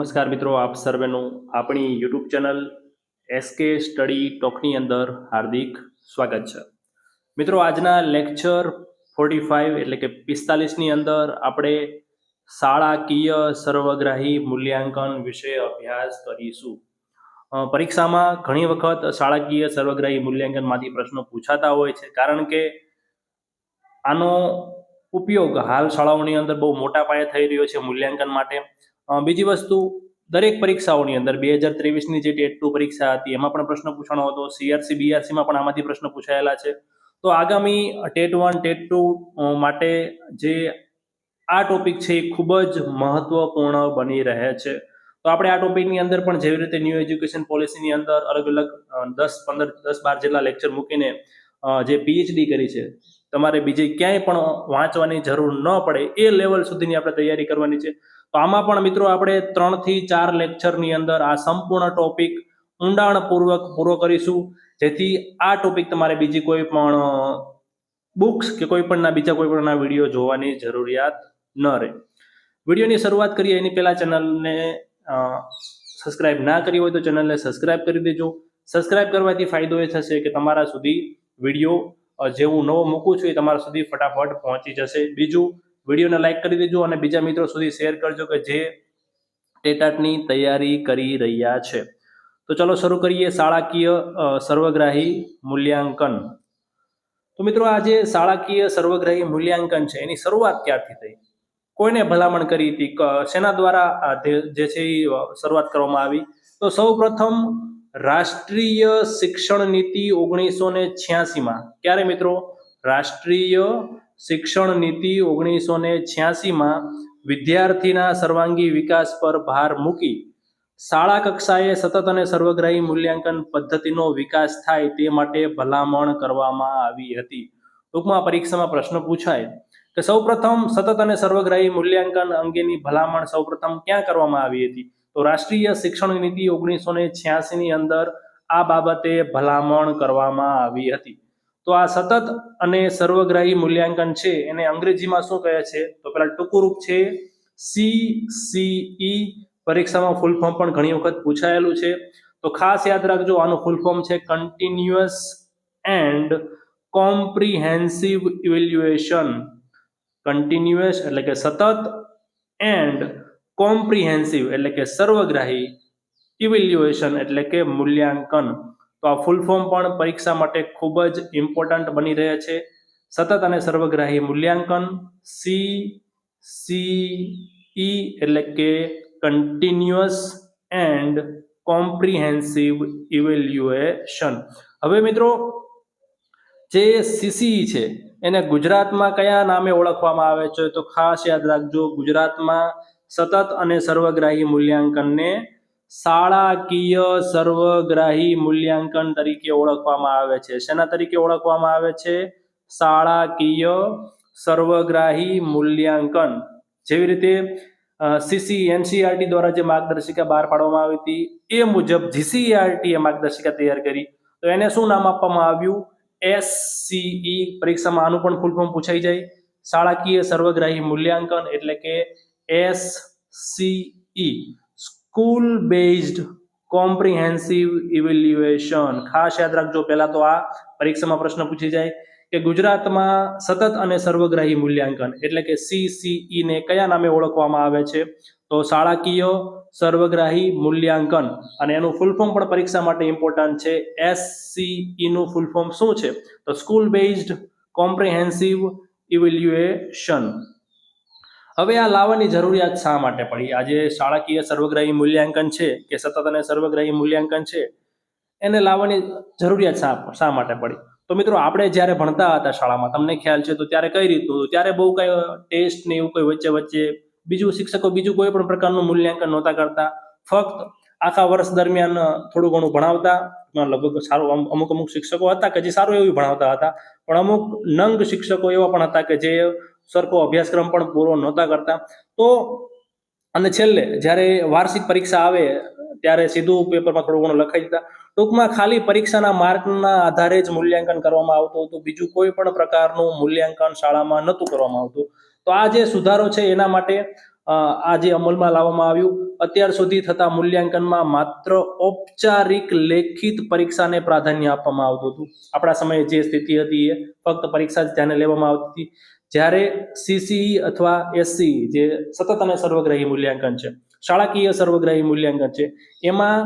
નમસ્કાર મિત્રો આપ સર્વેનું આપણી યુટ્યુબ ચેનલ એસકે સ્ટડી ટોકની અંદર હાર્દિક સ્વાગત છે. મિત્રો આજના લેક્ચર ફોર્ટી ફાઇવ એટલે કે પિસ્તાલીસની અંદર આપણે શાળાકીય સર્વગ્રાહી મૂલ્યાંકન વિશે અભ્યાસ કરીશું. પરીક્ષામાં ઘણી વખત શાળાકીય સર્વગ્રાહી મૂલ્યાંકનમાંથી પ્રશ્નો પૂછાતા હોય છે, કારણ કે આનો ઉપયોગ હાલ શાળાઓની અંદર બહુ મોટા પાયે થઈ રહ્યો છે મૂલ્યાંકન માટે. બીજી વસ્તુ, દરેક પરીક્ષાઓની અંદર, બે હજાર ત્રેવીસની જે ટેટ ટુ પરીક્ષા હતી, એમાં પણ પ્રશ્ન પૂછાણો હતો. સીઆરસી બીઆરસીમાં પણ આમાંથી પ્રશ્ન પૂછાયેલા છે. તો આગામી ટેટ વન, ટેટ ટુ માટે જે આ ટોપિક છે એ ખૂબ જ મહત્વપૂર્ણ બની રહે છે. તો આપણે આ ટોપિકની અંદર પણ જેવી રીતે ન્યૂ એજ્યુકેશન પોલિસીની અંદર અલગ અલગ દસ, પંદર, દસ, બાર જેટલા લેક્ચર મૂકીને જે પીએચડી કરી છે, તમારે બીજે ક્યાંય પણ વાંચવાની જરૂર ન પડે, એ લેવલ સુધીની આપણે તૈયારી કરવાની છે. તો આમાં પણ મિત્રો આપણે ત્રણથી ચાર લેક્ચરની અંદર આ સંપૂર્ણ ટોપિક ઊંડાણપૂર્વક પૂરો કરીશું. જેથી આ ટોપિક તમારે બીજી કોઈ પણ બુક્સ કે કોઈ પણના બીજા કોઈ પણના વીડિયો જોવાની જરૂરિયાત ન રહે. વિડીયોની શરૂઆત કરીએ. એની પહેલા ચેનલને સબસ્ક્રાઇબ ના કરી હોય તો ચેનલને સબસ્ક્રાઇબ કરી દેજો. સબસ્ક્રાઇબ કરવાથી ફાયદો એ થશે કે તમારા સુધી વીડિયો જેવું નવો મૂકું છું એ તમારા સુધી ફટાફટ પહોંચી જશે. બીજું વિડીયોને લાઈક કરી દેજો અને બીજા મિત્રો સુધી શેર કરજો કે જે ટેટાટની તૈયારી કરી રહ્યા છે. તો ચલો શરૂ કરીએ શાળાકીય સર્વગ્રાહી મૂલ્યાંકન. તો મિત્રો આ જે શાળાકીય સર્વગ્રાહી મૂલ્યાંકન છે, એની શરૂઆત ક્યારથી થઈ? કોઈને ભલામણ કરી હતી? સેના દ્વારા જે છે એ શરૂઆત કરવામાં આવી? તો સૌ પ્રથમ રાષ્ટ્રીય શિક્ષણ નીતિ ઓગણીસો ને છ્યાસીમાં. ક્યારે મિત્રો? રાષ્ટ્રીય શિક્ષણ નીતિ ઓગણીસો ને છ્યાસીમાં વિદ્યાર્થીના સર્વાંગી વિકાસ પર ભાર મૂકી શાળા કક્ષાએ સતત અને સર્વગ્રાહી મૂલ્યાંકન પદ્ધતિનો વિકાસ થાય તે માટે ભલામણ કરવામાં આવી હતી. ટૂંકમાં પરીક્ષામાં પ્રશ્ન પૂછાય કે સૌપ્રથમ સતત અને સર્વગ્રાહી મૂલ્યાંકન અંગેની ભલામણ સૌપ્રથમ ક્યાં કરવામાં આવી હતી? તો રાષ્ટ્રીય શિક્ષણ નીતિ ઓગણીસો ને છ્યાસીની અંદર આ બાબતે ભલામણ કરવામાં આવી હતી. તો આ સતત અને સર્વગ્રાહી મૂલ્યાંકન છે, એને અંગ્રેજીમાં શું કહે છે? તો પેલા ટૂંકું રૂપ છે સી સીઈ પરીક્ષામાં ફૂલ ફોર્મ પણ ઘણી વખત પૂછાયેલું છે. તો ખાસ યાદ રાખજો, આનું ફૂલ ફોર્મ છે continuous and comprehensive evaluation continuous એટલે કે સતત એન્ડ કોમ્પ્રિહેન્સિવ એટલે કે સર્વગ્રાહી ઇવેલ્યુએશન એટલે કે મૂલ્યાંકન. તો આ ફૂલ ફોર્મ પણ પરીક્ષા માટે ખૂબ જ ઇમ્પોર્ટન્ટ બની રહે છે. સતત અને સર્વગ્રાહી મૂલ્યાંકન સી સી ઈ એટલે કે કન્ટિન્યુઅસ એન્ડ કોમ્પ્રિહેન્સિવ ઇવેલ્યુએશન હવે મિત્રો, જે સીસીઈ છે, એને ગુજરાતમાં કયા નામે ઓળખવામાં આવે છે? તો ખાસ યાદ રાખજો, ગુજરાતમાં સતત અને સર્વગ્રાહી મૂલ્યાંકનને શાળાકીય સર્વગ્રાહી મૂલ્યાંકન તરીકે ઓળખવામાં આવે છે. શેના તરીકે ઓળખવામાં આવે છે? શાળાકીય સર્વગ્રાહી મૂલ્યાંકન. જેવી રીતે સીસી એનસીઆરટી E દ્વારા જે માર્ગદર્શિકા બહાર પાડવામાં આવી હતી, એ મુજબ જીસીઆરટી એ માર્ગદર્શિકા તૈયાર કરી. તો એને શું નામ આપવામાં આવ્યું? એસસીઈ પરીક્ષામાં આનું પણ ફૂલ ફોર્મ પૂછાઈ જાય. શાળાકીય સર્વગ્રાહી મૂલ્યાંકન એટલે કે SCE school based comprehensive evaluation. ખાસ યાદ રાખજો, પહેલા તો આ પરીક્ષામાં પ્રશ્ન પૂછી જાય કે ગુજરાતમાં સતત અને સર્વગ્રાહી મૂલ્યાંકન એટલે કે સીસીઈ ને કયા નામે ઓળખવામાં આવે છે? તો શાળાકીય સર્વગ્રાહી મૂલ્યાંકન. અને એનું ફૂલ ફોર્મ પણ પરીક્ષા માટે ઇમ્પોર્ટન્ટ છે. એસસીઈ નું ફૂલ ફોર્મ શું છે? તો સ્કૂલ બેઝડ કોમ્પ્રિહેન્સિવ ઇવેલ્યુએશન. હવે આ લાવવાની જરૂરિયાત શા માટે પડી? આ જે શાળાકીય સર્વગ્રાહી મૂલ્યાંકન છે કે સતત અને સર્વગ્રાહી મૂલ્યાંકન છે? એને લાવવાની જરૂરિયાત શા શા માટે પડી? તો મિત્રો, આપણે જ્યારે ભણતા હતા શાળામાં, તમને ખ્યાલ છે, તો ત્યારે કઈ રીતનું ત્યારે બહુ કઈ ટેસ્ટ ને એવું કઈ વચ્ચે વચ્ચે બીજું શિક્ષકો બીજું કોઈ પણ પ્રકારનું મૂલ્યાંકન નહોતા કરતા. ફક્ત આખા વર્ષ દરમિયાન થોડું ઘણું ભણાવતા. લગભગ સારું, અમ- અમુક અમુક શિક્ષકો હતા કે જે સારું એવું ભણાવતા હતા. પણ અમુક નંગ શિક્ષકો એવા પણ હતા કે જે સરખો અભ્યાસક્રમ પણ પૂરો નહોતા કરતા. તો અને છેલ્લે જ્યારે વાર્ષિક પરીક્ષા આવે, ત્યારે સીધું પેપરમાં થોડું ઘણું લખાઈ દીધા ટૂંકમાં ખાલી પરીક્ષાના માર્કના આધારે જ મૂલ્યાંકન કરવામાં આવતું હતું. બીજું કોઈ પણ પ્રકારનું મૂલ્યાંકન શાળામાં નહોતું કરવામાં આવતું. તો આ જે સુધારો છે એના માટે આ જે અમલમાં લાવવામાં આવ્યું, અત્યાર સુધી થતા મૂલ્યાંકનમાં માત્ર ઔપચારિક લેખિત પરીક્ષાને પ્રાધાન્ય આપવામાં આવતું હતું. આપણા સમયે જે સ્થિતિ હતી એ ફક્ત પરીક્ષા જ ધ્યાને લેવામાં આવતી હતી. જ્યારે સીસીઈ અથવા એસસી જે સતત અને સર્વગ્રાહી મૂલ્યાંકન છે, શાળાકીય સર્વગ્રાહી મૂલ્યાંકન છે, એમાં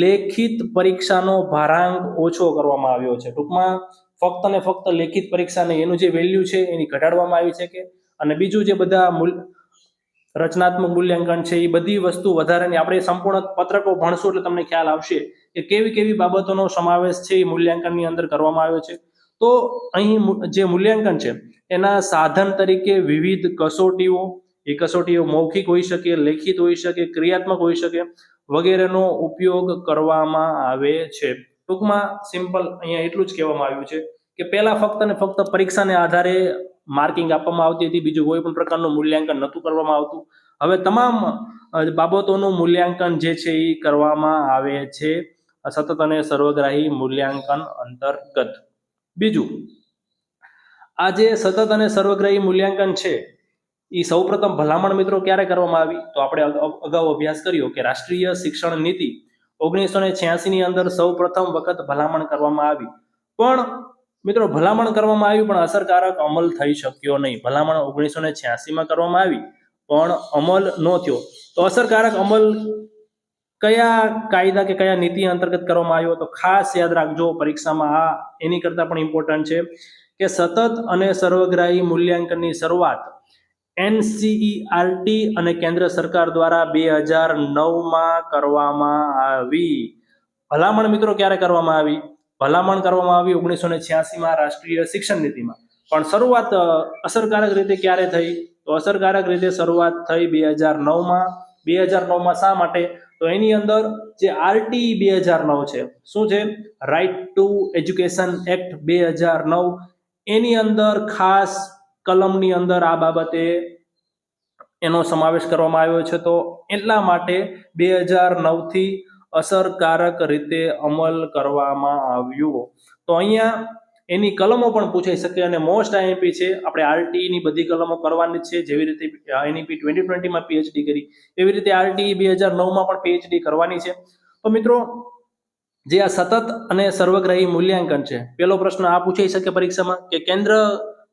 લેખિત પરીક્ષાનો ભારાંક ઓછો કરવામાં આવ્યો છે. ટૂંકમાં ફક્ત ને ફક્ત લેખિત પરીક્ષાને એનું જે વેલ્યુ છે એની ઘટાડવામાં આવી છે કે, અને બીજું જે બધા રચનાત્મક મૂલ્યાંકન છે, એ બધી વસ્તુ વધારાની આપણે સંપૂર્ણ પત્રકો ભણશું એટલે તમને ખ્યાલ આવશે કે કેવી કેવી બાબતોનો સમાવેશ છે એ મૂલ્યાંકનની અંદર કરવામાં આવ્યો છે. તો અહીં જે મૂલ્યાંકન છે એના સાધન તરીકે વિવિધ કસોટીઓ, એ કસોટીઓ મૌખિક હોઈ શકે, લેખિત હોઈ શકે, ક્રિયાત્મક હોઈ શકે, વગેરેનો ઉપયોગ કરવામાં આવે છે. ટૂંકમાં સિમ્પલ અહીંયા એટલું જ કહેવામાં આવ્યું છે કે પહેલા ફક્ત ને ફક્ત પરીક્ષાને આધારે માર્કિંગ આપવામાં આવતી હતી, બીજું કોઈ પણ પ્રકારનું મૂલ્યાંકન નહોતું કરવામાં આવતું. હવે તમામ બાબતોનું મૂલ્યાંકન જે છે એ કરવામાં આવે છે. સતત અને સર્વગ્રાહી મૂલ્યાંકન અંતર્ગત. બીજું આ જે સતત અને સર્વગ્રાહી મૂલ્યાંકન છે એ સૌપ્રથમ ભલામણ મિત્રો ક્યારે કરવામાં આવી? તો આપણે અગાઉ અભ્યાસ કર્યો કે રાષ્ટ્રીય શિક્ષણ નીતિ ઓગણીસો ને છ્યાસી ની અંદર સૌ પ્રથમ વખત ભલામણ કરવામાં આવી. પણ મિત્રો, ભલામણ કરવામાં આવી, પણ અસરકારક અમલ થઈ શક્યો નહીં. ભલામણ ઓગણીસો ને છ્યાસીમાં કરવામાં આવી, પણ અમલ ન થયો. તો અસરકારક અમલ કયા કાયદા કે કયા નીતિ અંતર્ગત કરવામાં આવ્યો તો ખાસ યાદ રાખજો પરીક્ષામાં આ એની કરતા પણ ઇમ્પોર્ટન્ટ છે કે સતત અને સર્વગ્રાહી મૂલ્યાંકનની શરૂઆત એનસીઈઆરટી અને કેન્દ્ર સરકાર દ્વારા બે હજાર નવમાં કરવામાં આવી. ભલામણ મિત્રો ક્યારે કરવામાં આવી? ભલામણ કરવામાં આવી ઓગણીસો ને છ્યાસીમાં રાષ્ટ્રીય શિક્ષણ નીતિમાં. પણ શરૂઆત અસરકારક રીતે ક્યારે થઈ? તો અસરકારક રીતે શરૂઆત થઈ બે હજાર નવમાં. બે હજાર નવમાં શા માટે? તો એની અંદર જે આરટી બે હજાર નવ છે, શું છે? રાઇટ ટુ એજ્યુકેશન એક્ટ બે હજાર નવ. એની અંદર ખાસ કલમની અંદર આ બાબતે એનો સમાવેશ કરવામાં આવ્યો છે. તો એટલા માટે બે હજાર નવથી અસરકારક રીતે અમલ કરવામાં આવ્યો. તો અહીંયા એની કલમો પણ પૂછાઈ શકે અને મોસ્ટ આઈએમપી છે, આપણે આરટીઈની બધી કલમો કરવાની છે, જેવી રીતે એનઈપી ટ્વેન્ટી ટ્વેન્ટીમાં પીએચડી કરી, એવી રીતે આરટી બે હજાર નવમાં પણ પીએચડી કરવાની છે. તો મિત્રો, જે આ સતત અને સર્વગ્રાહી મૂલ્યાંકન છે, પેલો પ્રશ્ન આ પૂછાઈ શકે પરીક્ષામાં કે કેન્દ્ર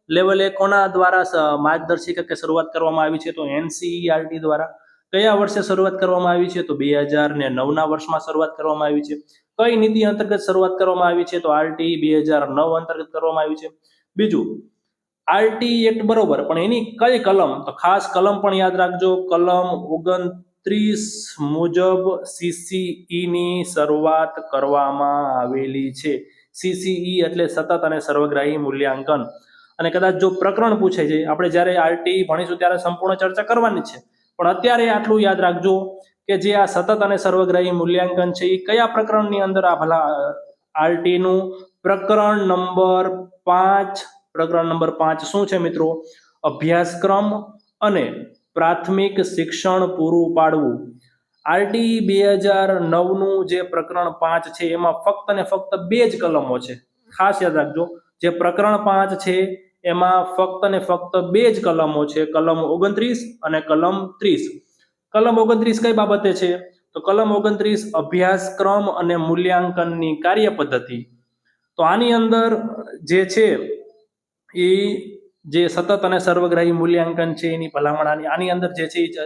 લેવલે કોના દ્વારા માર્ગદર્શિકા કે શરૂઆત કરવામાં આવી છે? તો એનસીઈઆરટી દ્વારા. કયા વર્ષે શરૂઆત કરવામાં આવી છે? તો બે હજાર ને નવના વર્ષમાં શરૂઆત કરવામાં આવી છે. કઈ નીતિ અંતર્ગત શરૂઆત કરવામાં આવી છે? તો આરટી બે હજાર નવ અંતર્ગત કરવામાં આવી છે. બીજું આરટી એક્ટ બરોબર, પણ એની કઈ કલમ? તો ખાસ કલમ પણ યાદ રાખજો. કલમ ઓગણત્રીસ મુજબ સીસીઈ ની શરૂઆત કરવામાં આવેલી છે. સીસીઈ એટલે સતત અને સર્વગ્રાહી મૂલ્યાંકન. અને કદાચ જો પ્રકરણ પૂછે છે, આપણે જ્યારે આરટી ભણીશું ત્યારે સંપૂર્ણ ચર્ચા કરવાની છે. પણ અત્યારે આટલું યાદ રાખજો. કે જે આ સતત અને સર્વગ્રાહી મૂલ્યાંકન છે એ કયા પ્રકરણની અંદર આ ભલા આરટીનું પ્રકરણ નંબર પાંચ, પ્રકરણ નંબર પાંચ શું છે મિત્રો? અભ્યાસક્રમ અને પ્રાથમિક શિક્ષણ પૂરું પાડવું. આરટી બે હજાર નવનું જે પ્રકરણ પાંચ છે, એમાં ફક્ત ને ફક્ત બે જ કલમો છે. ખાસ યાદ રાખજો, જે પ્રકરણ પાંચ છે, એમાં ફક્ત ને ફક્ત બે જ કલમો છે. કલમ ઓગણત્રીસ અને કલમ ત્રીસ. કલમ ઓગણત્રીસ કઈ બાબતે છે? તો કલમ ઓગણત્રીસ અભ્યાસક્રમ અને મૂલ્યાંકનની કાર્ય પદ્ધતિ તો આની અંદર જે છે, એ જે સતત અને સર્વગ્રાહી મૂલ્યાંકન છે, એની ભલામણાની આની અંદર જે છે, એ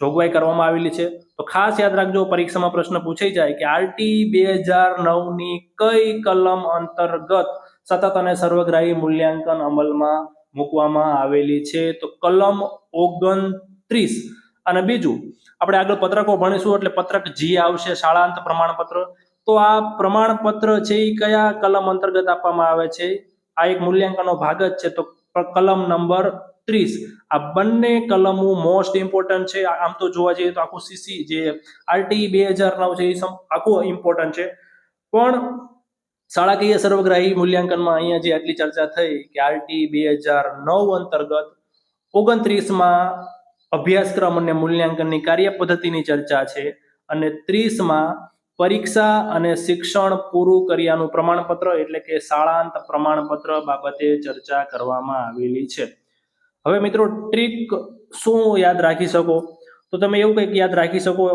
જોગવાઈ કરવામાં આવેલી છે. તો ખાસ યાદ રાખજો, પરીક્ષામાં પ્રશ્ન પૂછાઈ જાય કે આરટી બે હજાર નવની કઈ કલમ અંતર્ગત સતત અને સર્વગ્રાહી મૂલ્યાંકન અમલમાં મૂકવામાં આવેલી છે? તો કલમ ઓગણત્રીસ અને બીજું, આપણે આગળ પત્રકો ભણીશું એટલે પત્રક જી આવશે, શાળાંત પ્રમાણપત્ર. તો આ પ્રમાણપત્ર છે એ કયા કલમ અંતર્ગત આપવામાં આવે છે? આ એક મૂલ્યાંકનનો ભાગ જ છે, તો કલમ નંબર ત્રીસ. આ બંને કલમો મોસ્ટ ઇમ્પોર્ટન્ટ છે. આમ તો જોવા જઈએ તો આખું સીસી જે આરટી બે હજાર નવ છે એ આખું ઇમ્પોર્ટન્ટ છે. પણ શાળાકીય સર્વગ્રાહી મૂલ્યાંકનમાં અહીંયા જે આટલી ચર્ચા થઈ કે આરટી બે હજાર નવ અંતર્ગત ઓગણત્રીસમાં અભ્યાસક્રમ અને મૂલ્યાંકનની કાર્ય પદ્ધતિની ચર્ચા છે અને ત્રીસમાં પરીક્ષા અને શિક્ષણ પૂરું કર્યાનું પ્રમાણપત્ર એટલે કે શાળાંત પ્રમાણપત્ર બાબતે ચર્ચા કરવામાં આવેલી છે. હવે મિત્રો ટ્રીક શું યાદ રાખી શકો? તો તમે એવું કંઈક યાદ રાખી શકો,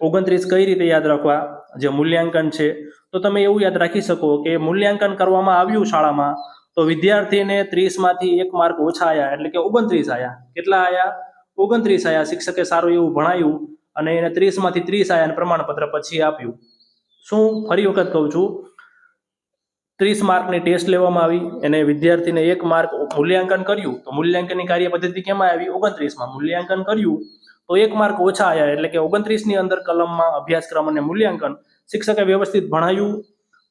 ઓગણત્રીસ કઈ રીતે યાદ રાખવા? જે મૂલ્યાંકન છે. તો તમે એવું યાદ રાખી શકો કે મૂલ્યાંકન કરવામાં આવ્યું શાળામાં તો વિદ્યાર્થીને ત્રીસમાંથી એક માર્ક ઓછા આવ્યા એટલે કે ઓગણત્રીસ આવ્યા કેટલા આવ્યા ઓગણત્રીસ આવ્યા શિક્ષકે સારું એવું ભણાયું અને એને ત્રીસમાંથી ત્રીસ આવ્યા પ્રમાણપત્ર પછી આપ્યું. શું ફરી વખત કહું છું, ત્રીસ માર્કની ટેસ્ટ લેવામાં આવી એને વિદ્યાર્થીને એક માર્ક મૂલ્યાંકન કર્યું, તો મૂલ્યાંકનની કાર્ય પદ્ધતિ કેમાં આવી? ઓગણત્રીસમાં મૂલ્યાંકન કર્યું, તો એક માર્ક ઓછા આવ્યા એટલે કે ઓગણત્રીસની અંદર કલમમાં અભ્યાસક્રમ અને મૂલ્યાંકન શિક્ષકે વ્યવસ્થિત ભણાયું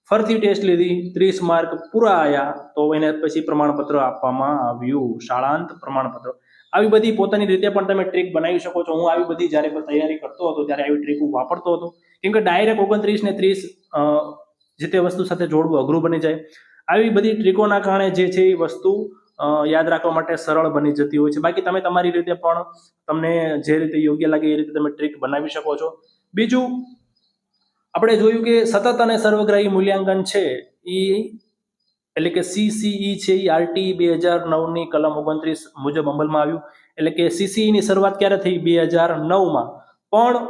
ફરતી ટેસ્ટ લીધી, ત્રીસ માર્ક પૂરા આવ્યા તો એને પછી પ્રમાણપત્ર આપવામાં આવ્યું, શાળાંત પ્રમાણપત્ર. આવી બધી પોતાની રીતે પણ તમે ટ્રીક બનાવી શકો છો. હું આવી બધી જ્યારે તૈયારી કરતો હતો, ત્યારે આવી ટ્રીક હું વાપરતો હતો. કેમ કે ડાયરેક્ટ ઓગણત્રીસ ને ત્રીસ જે તે વસ્તુ સાથે જોડવું અઘરું બની જાય. આવી બધી ટ્રીકોના કારણે જે છે એ વસ્તુ યાદ રાખવા માટે સરળ બની જતી હોય છે. બાકી તમે તમારી રીતે પણ તમને જે રીતે યોગ્ય લાગે એ રીતે તમે ટ્રીક બનાવી શકો છો. બીજું, આપણે જોયું કે સતત અને સર્વગ્રાહી મૂલ્યાંકન છે એ એટલે કે સીસીઈ છે એ આરટી બે હજાર નવની કલમ ઓગણત્રીસ મુજબ અમલમાં આવ્યું. એટલે કે સીસીઈની ની શરૂઆત ક્યારે થઈ? બે હજાર નવમાં. પણ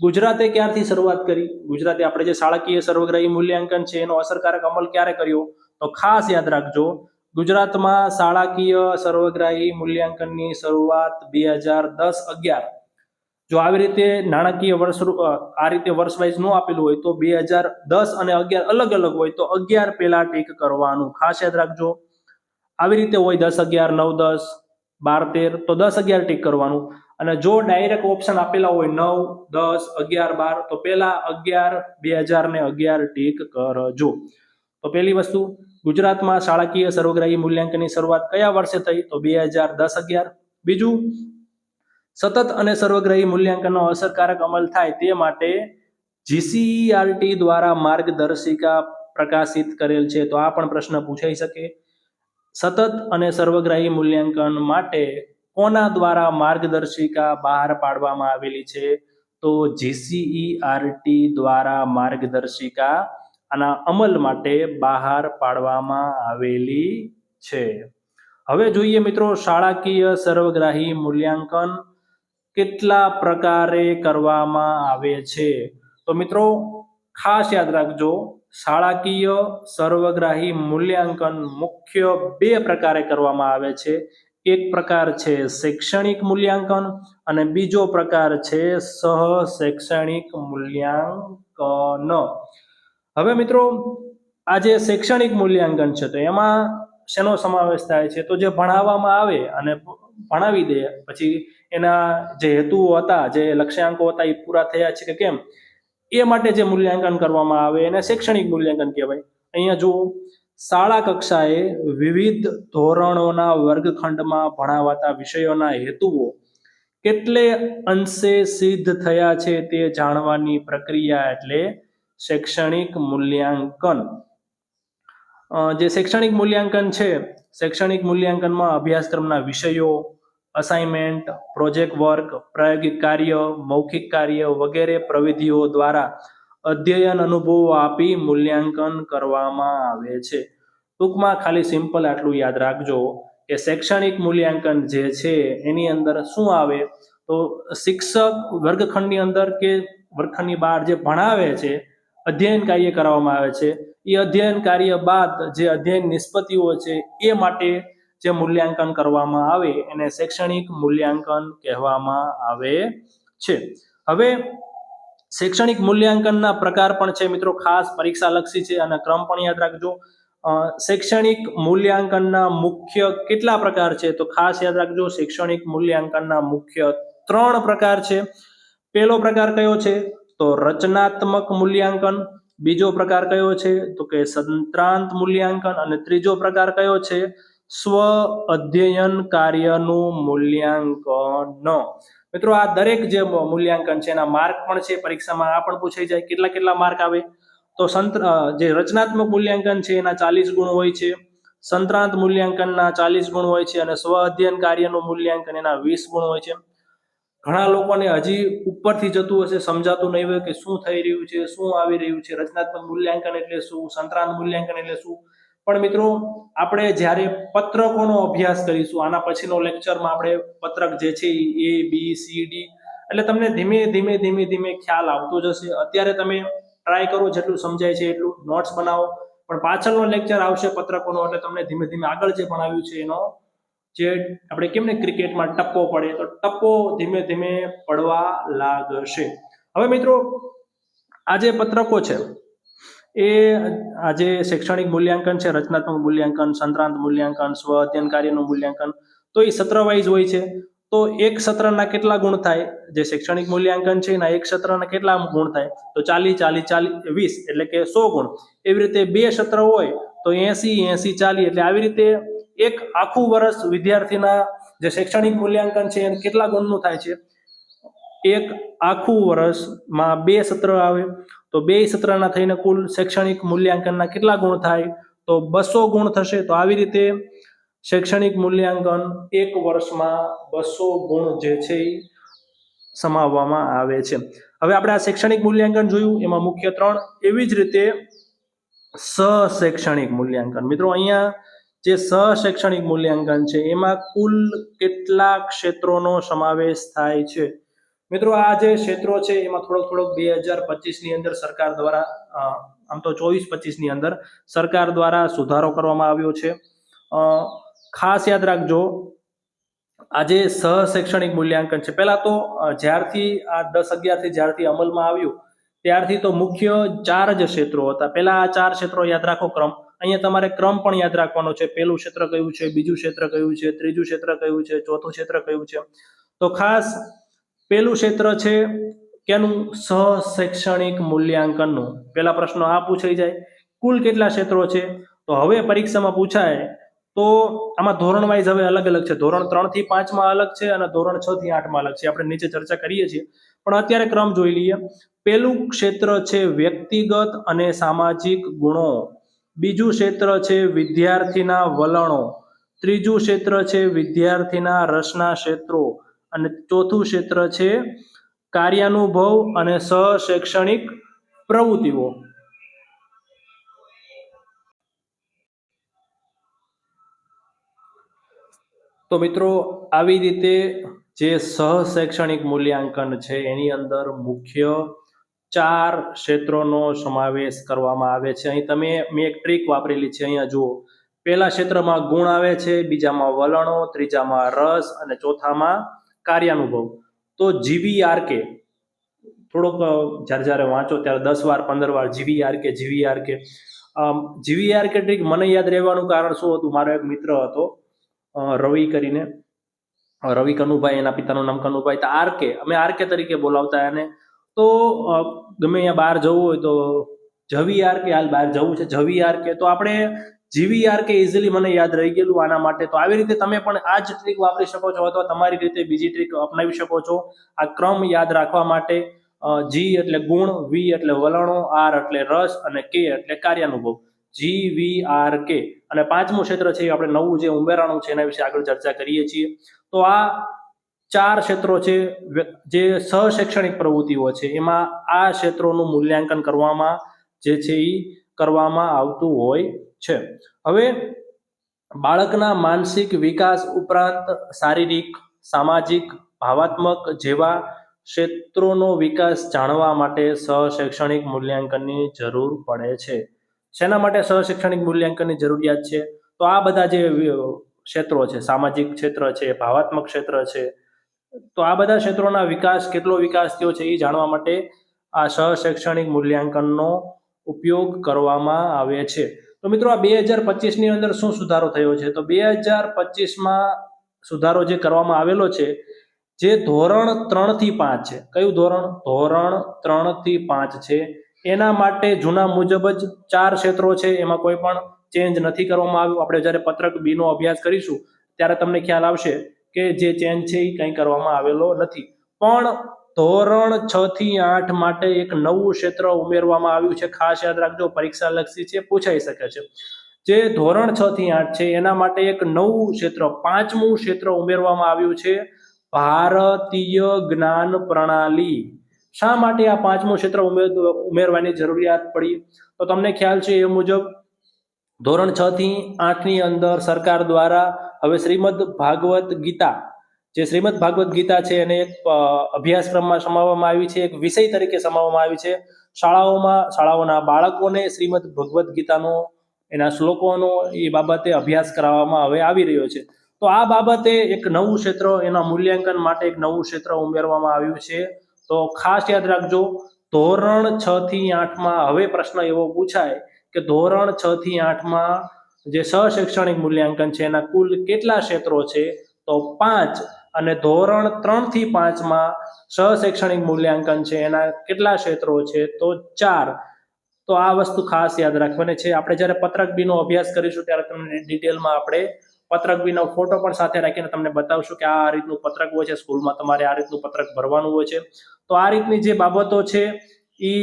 ગુજરાતે ક્યારથી શરૂઆત કરી? ગુજરાતે આપણે જે શાળાકીય સર્વગ્રાહી મૂલ્યાંકન છે એનો અસરકારક અમલ ક્યારે કર્યો? તો ખાસ યાદ રાખજો, ગુજરાતમાં શાળાકીય સર્વગ્રાહી મૂલ્યાંકનની શરૂઆત બે હજાર દસ અગિયાર. જો આવી રીતે નાણાકીય વર્ષ આ રીતે વર્ષ વાઇઝ ન આપેલું હોય તો બે હજાર દસ અને અગિયાર અલગ અલગ હોય તો અગિયાર પેલા ટીક કરવાનું. ખાસ યાદ રાખજો. આવી રીતે હોય દસ અગિયાર, નવ, દસ, બાર, તેર, તો દસ અગિયાર ટીક કરવાનું. અને જો ડાયરેક્ટ ઓપ્શન આપેલા હોય નવ, દસ, અગિયાર, બાર, તો પેલા અગિયાર, બે હજાર ને અગિયાર ટીક કરજો. તો પહેલી વસ્તુ, ગુજરાતમાં શાળાકીય સર્વગ્રાહી મૂલ્યાંકનની શરૂઆત કયા વર્ષે થઈ? તો બે હજાર દસ અગિયાર. બીજું સતત અને સર્વગ્રાહી મૂલ્યાંકનનો અસરકારક અમલ થાય તે માટે જીસીઈઆરટી દ્વારા માર્ગદર્શિકા પ્રકાશિત કરેલ છે. તો આ પણ પ્રશ્ન પૂછાઈ શકે. સતત અને સર્વગ્રાહી મૂલ્યાંકન માટે કોના દ્વારા માર્ગદર્શિકા બહાર પાડવામાં આવેલી છે? તો જીસીઈઆરટી દ્વારા માર્ગદર્શિકા આના અમલ માટે બહાર પાડવામાં આવેલી છે. હવે જોઈએ મિત્રો, શાળાકીય સર્વગ્રાહી મૂલ્યાંકન કેટલા પ્રકારે કરવામાં આવે છે? તો મિત્રો, ખાસ યાદ રાખજો, શાળાકીય સર્વગ્રાહી મૂલ્યાંકન મુખ્ય બે પ્રકારે કરવામાં આવે છે. એક પ્રકાર છે શૈક્ષણિક મૂલ્યાંકન અને બીજો પ્રકાર છે સહ શૈક્ષણિક મૂલ્યાંકન. હવે મિત્રો, આ જે શૈક્ષણિક મૂલ્યાંકન છે, તો એમાં શેનો સમાવેશ થાય છે? તો જે ભણાવવામાં આવે અને ભણાવી દે, પછી એના જે હેતુઓ હતા, જે લક્ષ્યાંકો હતા, એ પૂરા થયા છે કે કેમ? એ માટે જે મૂલ્યાંકન કરવામાં આવે, એને શૈક્ષણિક મૂલ્યાંકન કહેવાય. અહીંયા જુઓ, શાળા કક્ષાએ વિવિધ ધોરણોના વર્ગખંડમાં ભણાવાતા વિષયોના હેતુઓ કેટલે અંશે સિદ્ધ થયા છે તે જાણવાની પ્રક્રિયા એટલે શૈક્ષણિક મૂલ્યાંકન. જે શૈક્ષણિક મૂલ્યાંકન છે, શૈક્ષણિક મૂલ્યાંકનમાં અભ્યાસક્રમના વિષયો અસાઇનમેન્ટ પ્રોજેક્ટ વર્ક પ્રાયોગિક કાર્ય, મૌખિક કાર્ય વગેરે પ્રવિધિઓ દ્વારા અધ્યયન અનુભવો આપી મૂલ્યાંકન કરવામાં આવે છે. ટૂંકમાં ખાલી સિમ્પલ આટલું યાદ રાખજો કે શૈક્ષણિક મૂલ્યાંકન જે છે એની અંદર શું આવે? તો શિક્ષક વર્ગખંડની અંદર કે વર્ગખંડની બહાર જે ભણાવે છે, અધ્યયન કાર્ય કરવામાં આવે છે. એ અધ્યયન કાર્ય બાદ જે અધ્યયન નિષ્પત્તિઓ છે એ માટે જે મૂલ્યાંકન કરવામાં આવે એને શૈક્ષણિક મૂલ્યાંકન કહેવામાં આવે છે. હવે શૈક્ષણિક મૂલ્યાંકનના પ્રકાર પણ છે મિત્રો. ખાસ પરીક્ષા લક્ષી છે અને ક્રમ પણ યાદ રાખજો. શૈક્ષણિક મૂલ્યાંકનના મુખ્ય કેટલા પ્રકાર છે? તો ખાસ યાદ રાખજો, શૈક્ષણિક મૂલ્યાંકનના મુખ્ય ત્રણ પ્રકાર છે. પહેલો પ્રકાર કયો છે? તો રચનાત્મક મૂલ્યાંકન. બીજો પ્રકાર કયો છે? તો કે સંત્રાંત મૂલ્યાંકન. અને ત્રીજો પ્રકાર કયો છે? સ્વ અધ્યયન કાર્યનું મૂલ્યાંકન. મિત્રો, આ દરેક જે મૂલ્યાંકન છે, એના માર્ક પણ છે, પરીક્ષામાં આ પણ પૂછાઈ જાય કેટલા કેટલા માર્ક આવે. તો સંત જે રચનાત્મક મૂલ્યાંકન છે, એના ચાલીસ ગુણ હોય છે. સંત્રાંત મૂલ્યાંકનના ચાલીસ ગુણ હોય છે અને સ્વ અધ્યયન કાર્યનું મૂલ્યાંકન એના વીસ ગુણ હોય છે. ઘણા લોકોને હજી ઉપરથી જતું હશે, સમજાતું નહીં હોય કે શું થઈ રહ્યું છે, શું આવી રહ્યું છે, રચનાત્મક મૂલ્યાંકન એટલે શું સંતરાન મૂલ્યાંકન એટલે શું? પણ મિત્રો, આપણે જ્યારે પત્રકોનો અભ્યાસ કરીશું, આના પછીનો લેક્ચરમાં આપણે પત્રક જે છે એ બી સી ડી એટલે તમને ધીમે ધીમે ધીમે ધીમે ખ્યાલ આવતો જશે. અત્યારે તમે ટ્રાય કરો જેટલું સમજાય છે એટલું નોટ્સ બનાવો. પણ પાછળનો લેક્ચર આવશે પત્રકોનો, એટલે તમને ધીમે ધીમે આગળ જે ભણાવ્યું છે એનો જે આપણે કેમ ને ક્રિકેટમાં ટપ્પો પડે, તો ટપ્પો ધીમે ધીમે પડવા લાગશે. હવે મિત્રો, આ જે પત્રકો છે એ આજે શૈક્ષણિક મૂલ્યાંકન છે, રચનાત્મક મૂલ્યાંકન, સંતરાંત મૂલ્યાંકન, સ્વ અધ્યયન કાર્યનું મૂલ્યાંકન. તો એ સત્ર વાઇઝ હોય છે. તો એક સત્રના કેટલા ગુણ થાય? જે શૈક્ષણિક મૂલ્યાંકન છે, એના એક સત્રના કેટલા ગુણ થાય? તો ચાલીસ ચાલીસ ચાલીસ, વીસ, એટલે કે સો ગુણ. એવી રીતે બે સત્ર હોય, તો એસી એસી ચાલી એટલે આવી રીતે એક આખું વર્ષ વિદ્યાર્થીના જે શૈક્ષણિક મૂલ્યાંકન છે, એને કેટલા ગુણનું થાય છે? એક આખું વર્ષમાં બે સત્ર આવે. તો બે સત્રના થઈને કુલ શૈક્ષણિક મૂલ્યાંકનના કેટલા ગુણ થાય? તો બસો ગુણ થશે. તો આવી રીતે શૈક્ષણિક મૂલ્યાંકન એક વર્ષમાં બસો ગુણ જે છે એ સમાવવામાં આવે છે. હવે આપણે આ શૈક્ષણિક મૂલ્યાંકન જોયું. એમાં મુખ્ય ત્રણ એવી જ રીતે સશૈક્ષણિક મૂલ્યાંકન. મિત્રો, અહીંયા જે સશૈક્ષણિક મૂલ્યાંકન છે, એમાં કુલ કેટલા ક્ષેત્રોનો સમાવેશ થાય છે. મિત્રો, આ જે ક્ષેત્રો છે, એમાં થોડોક થોડોક બે હજાર પચીસની અંદર સરકાર દ્વારા આમ તો ચોવીસ પચીસની અંદર સરકાર દ્વારા સુધારો કરવામાં આવ્યો છે. ખાસ યાદ રાખજો આ જે સહશૈક્ષણિક મૂલ્યાંકન છે. પહેલા તો જ્યારથી આ દસ અગિયારથી જ્યારથી અમલમાં આવ્યું, ત્યારથી તો મુખ્ય ચાર જ ક્ષેત્રો હતા. પહેલા આ ચાર ક્ષેત્રો યાદ રાખો ક્રમ. અહીંયા તમારે ક્રમ પણ યાદ રાખવાનો છે. પહેલું ક્ષેત્ર કયું છે? બીજું ક્ષેત્ર કયું છે? ત્રીજું ક્ષેત્ર કયું છે? ચોથું ક્ષેત્ર કયું છે? તો ખાસ પેલું ક્ષેત્ર છે કેનું સહશૈક્ષણિક મૂલ્યાંકનનું? પહેલા પ્રશ્નો આ પૂછાઈ જાય, કુલ કેટલા ક્ષેત્રો છે? તો હવે પરીક્ષામાં પૂછાય તો આમાં ધોરણ વાઇઝ હવે અલગ અલગ છે. ધોરણ ત્રણથી પાંચમાં અલગ છે અને ધોરણ છ થી આઠમાં અલગ છે. આપણે નીચે ચર્ચા કરીએ છીએ. પણ અત્યારે ક્રમ જોઈ લઈએ. પહેલું ક્ષેત્ર છે વ્યક્તિગત અને સામાજિક ગુણો. બીજું ક્ષેત્ર છે વિદ્યાર્થીના વલણો. ત્રીજું ક્ષેત્ર છે વિદ્યાર્થીના રસના ક્ષેત્રો. અને ચોથું ક્ષેત્ર છે કાર્યાનુભવ અને સહશૈક્ષણિક પ્રવૃત્તિઓ. તો મિત્રો, આવી રીતે જે સહશૈક્ષણિક મૂલ્યાંકન છે, એની અંદર મુખ્ય ચાર ક્ષેત્રોનો સમાવેશ કરવામાં આવે છે. અહીં તમે, મેં એક ટ્રીક વાપરેલી છે, અહીંયા જુઓ. પહેલા ક્ષેત્રમાં ગુણ આવે છે, બીજામાં વલણો, ત્રીજામાં રસ અને ચોથામાં કાર્યાનુભવ. તો જીવીઆરકે, થોડોક જ્યારે જ્યારે વાંચો ત્યારે દસ વાર, પંદર વાર જીવીઆરકે જીવીઆરકે. જીવીઆરકે ટ્રીક મને યાદ રહેવાનું કારણ શું હતું? મારો એક મિત્ર હતો રવિ કરીને. રવિ કનુભાઈ, એના પિતાનું નામ કનુભાઈ. તો આરકે અમે આરકે તરીકે બોલાવતા એને. તો ગમે અહીંયા બહાર જવું હોય તો જવી આર કે હાલ બહાર જવું છે, જવી આરકે તો આપણે જીવી આરકે ઇઝીલી મને યાદ રહી ગયેલું આના માટે. તો આવી રીતે તમે પણ આ જ ટ્રીક વાપરી શકો છો અથવા તમારી રીતે બીજી ટ્રીક અપનાવી શકો છો. આ ક્રમ યાદ રાખવા માટે જી એટલે ગુણ, વી એટલે વલણો, આર એટલે રસ અને કે એટલે કાર્યાનુભવ. જી, વી, આર, કે. અને પાંચમું ક્ષેત્ર છે આપણે નવું જે ઉમેરાણું છે એના વિશે આગળ ચર્ચા કરીએ છીએ. તો આ ચાર ક્ષેત્રો છે જે સહશૈક્ષણિક પ્રવૃત્તિઓ છે, એમાં આ ક્ષેત્રોનું મૂલ્યાંકન કરવામાં જે છે એ કરવામાં આવતું હોય છે. હવે બાળકના માનસિક વિકાસ ઉપરાંત શારીરિક, સામાજિક, ભાવાત્મક જેવા ક્ષેત્રોનો વિકાસ જાણવા માટે સહશૈક્ષણિક મૂલ્યાંકનની જરૂર પડે છે. શેના માટે સહશૈક્ષણિક મૂલ્યાંકનની જરૂરિયાત છે? તો આ બધા જે ક્ષેત્રો છે, સામાજિક ક્ષેત્ર છે, ભાવાત્મક ક્ષેત્ર છે, તો આ બધા ક્ષેત્રોના વિકાસ, કેટલો વિકાસ થયો છે એ જાણવા માટે આ સહશૈક્ષણિક મૂલ્યાંકનનો ઉપયોગ કરવામાં આવે છે. તો મિત્રો આ બે હજાર પચીસની અંદર શું સુધારો થયો છે? તો બે હજાર પચીસમાં સુધારો જે કરવામાં આવેલો છે, જે ધોરણ ત્રણથી પાંચ છે. કયું ધોરણ? ધોરણ ત્રણથી પાંચ છે. એના માટે જૂના મુજબ જ ચાર ક્ષેત્રો છે. એમાં કોઈ પણ ચેન્જ નથી કરવામાં આવ્યું. આપણે જ્યારે પત્રક બી નો અભ્યાસ કરીશું, ત્યારે તમને ખ્યાલ આવશે કે જે ચેન્જ છે એ કંઈ કરવામાં આવેલો નથી. પણ ધોરણ છ થી આઠ માટે એક નવું ક્ષેત્ર ઉમેરવામાં આવ્યું છે. ખાસ યાદ રાખજો પરીક્ષા લક્ષી છે, પૂછાઈ શકે છે. જે ધોરણ છ થી આઠ છે, એના માટે એક નવું ક્ષેત્ર, પાંચમું ક્ષેત્ર ઉમેરવામાં આવ્યું છે. ભારતીય જ્ઞાન પ્રણાલી. શા માટે આ પાંચમું ક્ષેત્ર ઉમેર ઉમેરવાની જરૂરિયાત પડી? તો તમને ખ્યાલ છે એ મુજબ, ધોરણ છ થી આઠની અંદર સરકાર દ્વારા હવે શ્રીમદ ભાગવત ગીતા જે શ્રીમદ ભાગવત ગીતા છે એને એક અભ્યાસક્રમમાં સમાવવામાં આવી છે, એક વિષય તરીકે સમાવવામાં આવી છે. શાળાઓમાં, શાળાઓના બાળકોને શ્રીમદ ભગવદ્ ગીતાનો, એના શ્લોકોનો એ બાબતે અભ્યાસ કરાવવામાં હવે આવી રહ્યો છે. તો આ બાબતે એક નવું ક્ષેત્ર, એના મૂલ્યાંકન માટે એક નવું ક્ષેત્ર ઉમેરવામાં આવ્યું છે. તો ખાસ યાદ રાખજો, ધોરણ છ થી આઠમાં હવે પ્રશ્ન એવો પૂછાય કે ધોરણ છ થી આઠમાં જે સહશૈક્ષણિક મૂલ્યાંકન છે એના કુલ કેટલા ક્ષેત્રો છે? તો પાંચ અને ધોરણ ત્રણથી પાંચમાં સહશૈક્ષણિક મૂલ્યાંકન છે, એના કેટલા ક્ષેત્રો છે, તો ચાર. તો આ વસ્તુ ખાસ યાદ રાખવાની છે. આપણે જ્યારે પત્રક બીનો અભ્યાસ કરીશું ત્યારે તમને ડિટેલમાં આપણે પત્રક બીનો ફોટો પણ સાથે રાખીને તમને બતાવશું કે આ રીતનું પત્રક હોય છે, સ્કૂલમાં તમારે આ રીતનું પત્રક ભરવાનું હોય છે. તો આ રીતની જે બાબતો છે એ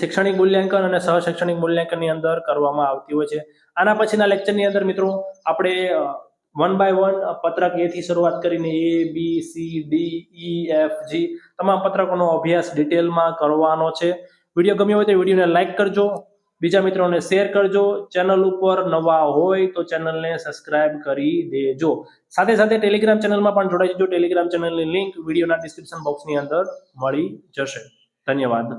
શૈક્ષણિક મૂલ્યાંકન અને સહશૈક્ષણિક મૂલ્યાંકનની અંદર કરવામાં આવતી હોય છે. આના પછીના લેક્ચરની અંદર મિત્રો, આપણે વન બાય વન પત્રક એ થી શરૂઆત કરીને A B C D E F G તમામ પત્રકોનો અભ્યાસ ડિટેલમાં કરવાનો છે. વીડિયો ગમ્યો હોય તો વિડીયોને લાઈક કરજો. બીજા મિત્રોને શેર કરજો. ચેનલ ઉપર નવા હોય તો ચેનલને સબસ્ક્રાઇબ કરી દેજો. સાથે સાથે ટેલિગ્રામ ચેનલમાં પણ જોડાઈ જજો. ટેલિગ્રામ ચેનલની લિંક વિડીયોના ડિસ્ક્રિપ્શન બોક્સની અંદર મળી જશે. ધન્યવાદ.